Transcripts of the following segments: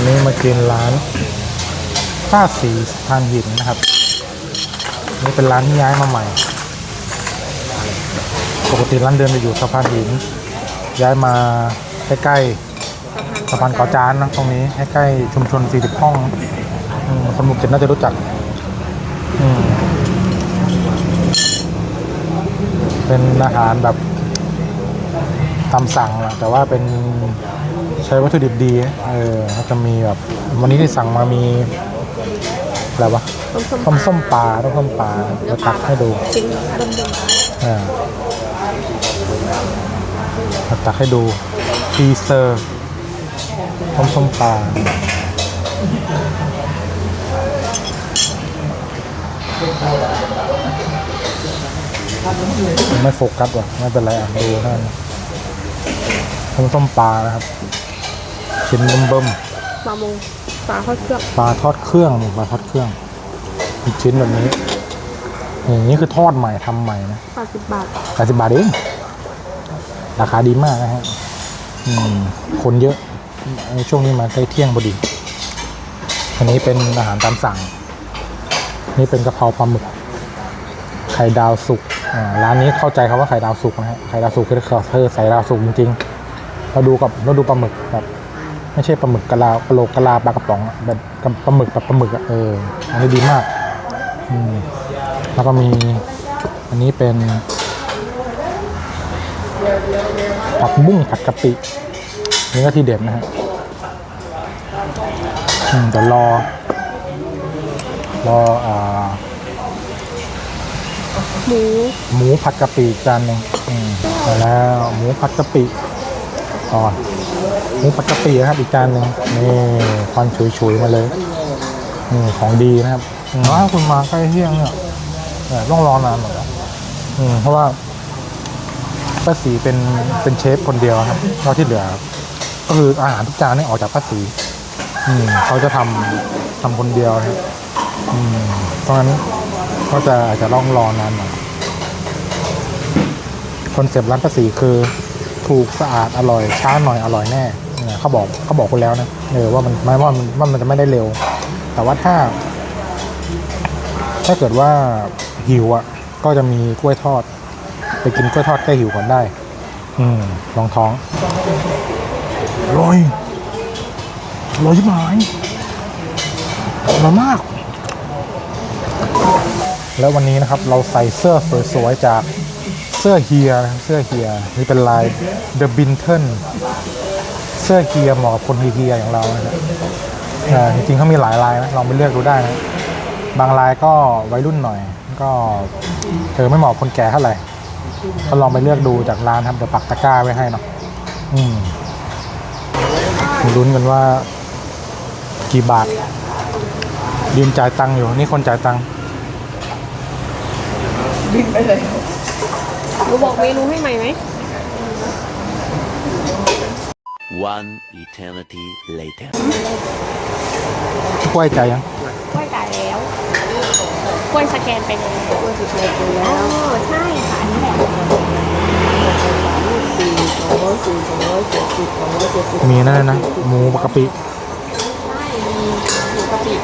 วันนี้มากินร้านป้าสีสะพานหินนะครับ นี่เป็นร้านที่ย้ายมาใหม่ ปกติร้านเดิมจะอยู่สะพานหิน ย้ายมาใกล้ๆสะพานเกาะจานนะตรงนี้ใกล้ๆชุมชน 40 ห้องอืมคนหมู่เจ็ดน่าจะรู้จักอืมเป็นอาหารแบบ ตามสั่งอะแต่ว่าเป็นใช้วัตถุดิบดีเออเขาจะมีแบบวันนี้ที่สั่งมามีอะไรวะต้มส้มต้มส้มปลาต้มส้มปลาจะตักให้ดูชิ้นดมอ่าจะตักให้ดูทีเซอร์ต้มส้มปลาไม่โฟกัสว่ะไม่เป็นไรอะดูนั่น ต้มส้มปลานะครับชิ้นเบิ่มๆๆปลามงปลาทอดเครื่องปลาทอดเครื่องนี่ปลาทอดเครื่องอีกชิ้นแบบนี้อย่างนี้คือทอดใหม่ทำใหม่นะปลาสิบบาทแปดสิบบาทเองราคาดีมากนะฮะอืมคนเยอะในช่วงนี้มาใกล้เที่ยงพอดี อันนี้เป็นอาหารตามสั่ง นี่เป็นกะเพราปลาหมึก ไข่ดาวสุกอ่าร้านนี้เข้าใจคำว่าไข่ดาวสุกนะฮะ ไข่ดาวสุกคือเธอใส่ดาวสุกจริงๆ เราดูกับเราดูปลาหมึกแบบไม่ใช่ปลาหมึกกะลากะโหลกกะลาปลากระป๋องอะแบบปลาหมึกแบบปลาหมึกอะเอออันนี้ดีมากอืมแล้วก็มีอันนี้เป็นผักบุ้งผัดกะปินี่ก็ทีเด็ดนะฮะอืมเดี๋ยวรอ รออ่าหมูหมูผัดกะปิจานหนึ่งอืมมาแล้วหมูผัดกะปิ ก่อนหมูผัดกะปิครับอีกจานหนึ่งนี่ควันฉุยๆมาเลยนี่ของดีนะครับอืมถ้าคุณมาใกล้เที่ยงเนี่ยเนี่ยต้องรอนานหน่อยอืมเพราะว่าป้าสีเป็นเป็นเชฟคนเดียวครับนอกที่เหลือ ก็คืออาหารทุกจานนี่ออกจากป้าสีอืมเขาจะทำทำคนเดียวนะครับอืมเพราะฉะนั้นก็จะอาจจะต้องรอนานหน่อยคอนเซปต์ร้านภาษีคือ ถูกสะอาดอร่อยช้าหน่อยอร่อยแน่เนี่ยเขาบอกเขาบอกคุณแล้วนะเออว่ามันไม่ว่ามันว่ามันจะไม่ได้เร็ว แต่ว่าถ้า ถ้าเกิดว่าหิวอะ ก็จะมีกล้วยทอด ไปกินกล้วยทอดแก้หิวก่อนได้ อืมลองท้องอร่อยอร่อยชิบหายอร่อยมาก แล้ววันนี้นะครับเราใส่เสื้อสวยๆจาก เสื้อเฮียเสื้อเฮียนี่เป็นลาย The Binton เสื้อเฮียเหมาะกับคนเฮียอย่างเรานะครับจริงๆเขามีหลายลายนะลองไปเลือกดูได้นะบางลายก็วัยรุ่นหน่อย ก็เออไม่เหมาะคนแก่เท่าไหร่ก็ลองไปเลือกดูจากร้านครับเดี๋ยวปักตะกร้าไว้ให้เนาะอืมลุ้นกันว่า กี่บาทยืนจ่ายตังค์อยู่นี่คนจ่ายตังค์บินไปเลย หนูบอกเมนูให้ใหม่ไหม One eternity later. กล้วยใจายยังกล้วยจ่ายแล้วกล้วยสแกนไปแล้วกล้วยสแกนไปแล้วอ๋อใช่ค่ะอันนี้แหละมีนั่นเลยนะ หมูกะปิใช่มีหมูกะปิ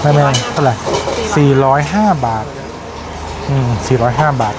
ไม่ไม่เท่าไหร่สี่ร้อยห้าบาท สี่ร้อยห้าบาท